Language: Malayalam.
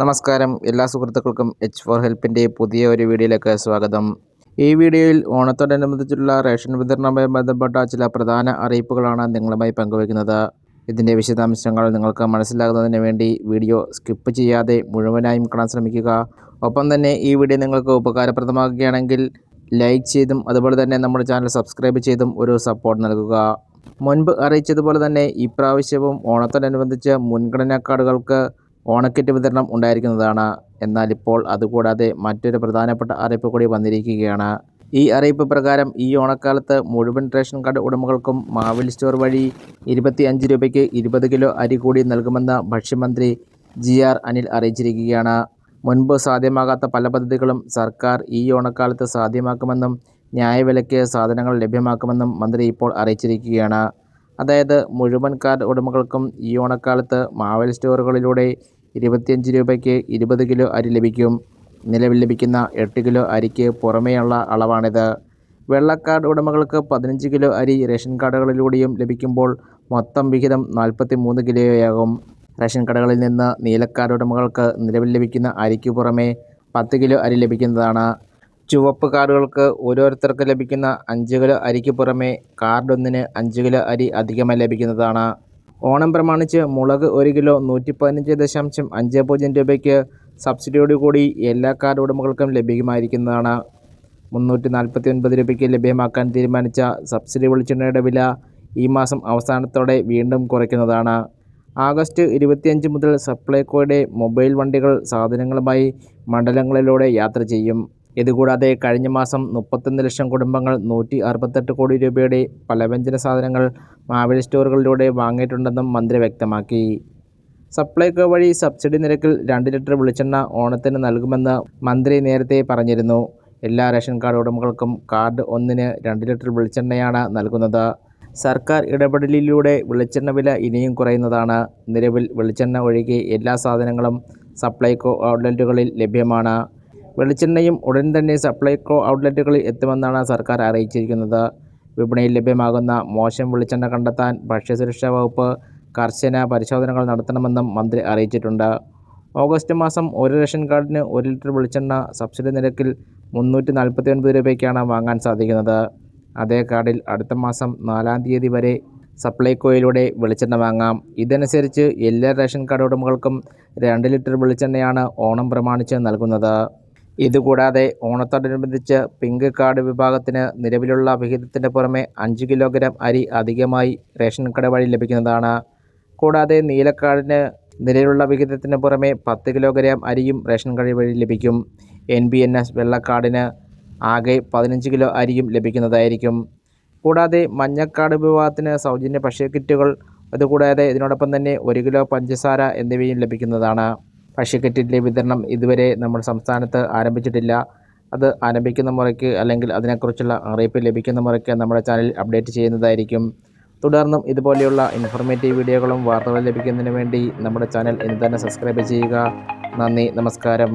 നമസ്കാരം. എല്ലാ സുഹൃത്തുക്കൾക്കും എച്ച് ഫോർ ഹെൽപ്പിന്റെ പുതിയ ഒരു വീഡിയോയിലേക്ക് സ്വാഗതം. ഈ വീഡിയോയിൽ ഓണത്തോടനുബന്ധിച്ചുള്ള റേഷൻ വിതരണവുമായി ബന്ധപ്പെട്ട ചില പ്രധാന അറിയിപ്പുകളാണ് നിങ്ങളുമായി പങ്കുവയ്ക്കുന്നത്. ഇതിന്റെ വിശദാംശങ്ങൾ നിങ്ങൾക്ക് മനസ്സിലാകുന്നതിന് വേണ്ടി വീഡിയോ സ്കിപ്പ് ചെയ്യാതെ മുഴുവനായും കാണാൻ ശ്രമിക്കുക. ഒപ്പം തന്നെ ഈ വീഡിയോ നിങ്ങൾക്ക് ഉപകാരപ്രദമാകുകയാണെങ്കിൽ ലൈക്ക് ചെയ്തും അതുപോലെ തന്നെ നമ്മുടെ ചാനൽ സബ്സ്ക്രൈബ് ചെയ്തും ഒരു സപ്പോർട്ട് നൽകുക. മുൻപ് അറിയിച്ചതുപോലെ തന്നെ ഇപ്രാവശ്യവും ഓണത്തോടനുബന്ധിച്ച് മുൻഗണനാ കാർഡുകൾക്ക് ഓണക്കിറ്റ് വിതരണം ഉണ്ടായിരിക്കുന്നതാണ്. എന്നാൽ ഇപ്പോൾ അതുകൂടാതെ മറ്റൊരു പ്രധാനപ്പെട്ട അറിയിപ്പ് കൂടി വന്നിരിക്കുകയാണ്. ഈ അറിയിപ്പ് പ്രകാരം ഈ ഓണക്കാലത്ത് മുഴുവൻ റേഷൻ കാർഡ് ഉടമകൾക്കും മാവിൽ സ്റ്റോർ വഴി ഇരുപത്തി അഞ്ച് രൂപയ്ക്ക് ഇരുപത് കിലോ അരി കൂടി നൽകുമെന്ന് ഭക്ഷ്യമന്ത്രി ജി ആർ അനിൽ അറിയിച്ചിരിക്കുകയാണ്. മുൻപ് സാധ്യമാകാത്ത പല പദ്ധതികളും സർക്കാർ ഈ ഓണക്കാലത്ത് സാധ്യമാക്കുമെന്നും ന്യായവിലയ്ക്ക് സാധനങ്ങൾ ലഭ്യമാക്കുമെന്നും മന്ത്രി ഇപ്പോൾ അറിയിച്ചിരിക്കുകയാണ്. അതായത് മുഴുവൻ കാർഡ് ഉടമകൾക്കും ഈ ഓണക്കാലത്ത് മാവൽ സ്റ്റോറുകളിലൂടെ ഇരുപത്തിയഞ്ച് രൂപയ്ക്ക് ഇരുപത് കിലോ അരി ലഭിക്കും. നിലവിൽ ലഭിക്കുന്ന എട്ട് കിലോ അരിക്ക് പുറമേയുള്ള അളവാണിത്. വെള്ളക്കാർഡ് ഉടമകൾക്ക് പതിനഞ്ച് കിലോ അരി റേഷൻ കാർഡുകളിലൂടെയും ലഭിക്കുമ്പോൾ മൊത്തം വിഹിതം നാൽപ്പത്തി മൂന്ന് കിലോയാകും. റേഷൻ കടകളിൽ നിന്ന് നീലക്കാർഡ് ഉടമകൾക്ക് നിലവിൽ ലഭിക്കുന്ന അരിക്ക് പുറമേ പത്ത് കിലോ അരി ലഭിക്കുന്നതാണ്. ചുവപ്പ് കാർഡുകൾക്ക് ഓരോരുത്തർക്ക് ലഭിക്കുന്ന അഞ്ച് കിലോ അരിക്ക് പുറമെ കാർഡ് ഒന്നിന് അഞ്ച് കിലോ അരി അധികമായി ലഭിക്കുന്നതാണ്. ഓണം പ്രമാണിച്ച് മുളക് ഒരു കിലോ നൂറ്റി പതിനഞ്ച് ദശാംശം അഞ്ച് പൂജ്യം രൂപയ്ക്ക് സബ്സിഡിയോടുകൂടി എല്ലാ കാർഡ് ഉടമകൾക്കും ലഭ്യമായിരിക്കുന്നതാണ്. മുന്നൂറ്റി നാൽപ്പത്തി ഒൻപത് രൂപയ്ക്ക് ലഭ്യമാക്കാൻ തീരുമാനിച്ച സബ്സിഡി വെളിച്ചെണ്ണയുടെ വില ഈ മാസം അവസാനത്തോടെ വീണ്ടും കുറയ്ക്കുന്നതാണ്. ആഗസ്റ്റ് ഇരുപത്തിയഞ്ച് മുതൽ സപ്ലൈകോയുടെ മൊബൈൽ വണ്ടികൾ സാധനങ്ങളുമായി മണ്ഡലങ്ങളിലൂടെ യാത്ര ചെയ്യും. ഇതുകൂടാതെ കഴിഞ്ഞ മാസം മുപ്പത്തൊന്ന് ലക്ഷം കുടുംബങ്ങൾ നൂറ്റി അറുപത്തെട്ട് കോടി രൂപയുടെ പലവ്യഞ്ജന സാധനങ്ങൾ മാവേലി സ്റ്റോറുകളിലൂടെ വാങ്ങിയിട്ടുണ്ടെന്നും മന്ത്രി വ്യക്തമാക്കി. സപ്ലൈകോ വഴി സബ്സിഡി നിരക്കിൽ രണ്ട് ലിറ്റർ വെളിച്ചെണ്ണ ഓണത്തിന് നൽകുമെന്ന് മന്ത്രി നേരത്തെ പറഞ്ഞിരുന്നു. എല്ലാ റേഷൻ കാർഡ് ഉടമകൾക്കും കാർഡ് ഒന്നിന് രണ്ട് ലിറ്റർ വെളിച്ചെണ്ണയാണ് നൽകുന്നത്. സർക്കാർ ഇടപെടലിലൂടെ വെളിച്ചെണ്ണ വില ഇനിയും കുറയുന്നതാണ്. നിലവിൽ വെളിച്ചെണ്ണ ഒഴികെ എല്ലാ സാധനങ്ങളും സപ്ലൈകോ ഔട്ട്ലെറ്റുകളിൽ ലഭ്യമാണ്. വെളിച്ചെണ്ണയും ഉടൻ തന്നെ സപ്ലൈകോ ഔട്ട്ലെറ്റുകളിൽ എത്തുമെന്നാണ് സർക്കാർ അറിയിച്ചിരിക്കുന്നത്. വിപണിയിൽ ലഭ്യമാകുന്ന മോശം വെളിച്ചെണ്ണ കണ്ടെത്താൻ ഭക്ഷ്യസുരക്ഷാ വകുപ്പ് കർശന പരിശോധനകൾ നടത്തണമെന്നും മന്ത്രി അറിയിച്ചിട്ടുണ്ട്. ഓഗസ്റ്റ് മാസം ഒരു റേഷൻ കാർഡിന് ഒരു ലിറ്റർ വെളിച്ചെണ്ണ സബ്സിഡി നിരക്കിൽ മുന്നൂറ്റി നാൽപ്പത്തി ഒൻപത് രൂപയ്ക്കാണ് വാങ്ങാൻ സാധിക്കുന്നത്. അതേ കാർഡിൽ അടുത്ത മാസം നാലാം തീയതി വരെ സപ്ലൈകോയിലൂടെ വെളിച്ചെണ്ണ വാങ്ങാം. ഇതനുസരിച്ച് എല്ലാ റേഷൻ കാർഡ് ഉടമകൾക്കും രണ്ട് ലിറ്റർ വെളിച്ചെണ്ണയാണ് ഓണം പ്രമാണിച്ച് നൽകുന്നത്. ഇതുകൂടാതെ ഓണത്തോടനുബന്ധിച്ച് പിങ്ക് കാർഡ് വിഭാഗത്തിന് നിലവിലുള്ള വിഹിതത്തിന്റെ പുറമെ അഞ്ച് കിലോഗ്രാം അരി അധികമായി റേഷൻ കട വഴി ലഭിക്കുന്നതാണ്. കൂടാതെ നീലക്കാർഡിന് നിലവിലുള്ള വിഹിതത്തിന് പുറമെ പത്ത് കിലോഗ്രാം അരിയും റേഷൻ കട വഴി ലഭിക്കും. എൻ ബി എൻ എസ് വെള്ളക്കാർഡിന് ആകെ പതിനഞ്ച് കിലോ അരിയും ലഭിക്കുന്നതായിരിക്കും. കൂടാതെ മഞ്ഞക്കാർഡ് വിഭാഗത്തിന് സൗജന്യ ഭക്ഷ്യക്കിറ്റുകൾ അതുകൂടാതെ ഇതിനോടൊപ്പം തന്നെ ഒരു കിലോ പഞ്ചസാര എന്നിവയും ലഭിക്കുന്നതാണ്. ഭക്ഷ്യക്കിറ്റിന്റെ വിതരണം ഇതുവരെ നമ്മുടെ സംസ്ഥാനത്ത് ആരംഭിച്ചിട്ടില്ല. അത് ആരംഭിക്കുന്ന മുറയ്ക്ക് അല്ലെങ്കിൽ അതിനെക്കുറിച്ചുള്ള അറിയിപ്പ് ലഭിക്കുന്ന മുറയ്ക്ക് നമ്മുടെ ചാനൽ അപ്ഡേറ്റ് ചെയ്യുന്നതായിരിക്കും. തുടർന്നും ഇതുപോലെയുള്ള ഇൻഫോർമേറ്റീവ് വീഡിയോകളും വാർത്തകളും ലഭിക്കുന്നതിന് വേണ്ടി നമ്മുടെ ചാനൽ ഇന്ന് തന്നെ സബ്സ്ക്രൈബ് ചെയ്യുക. നന്ദി നമസ്കാരം.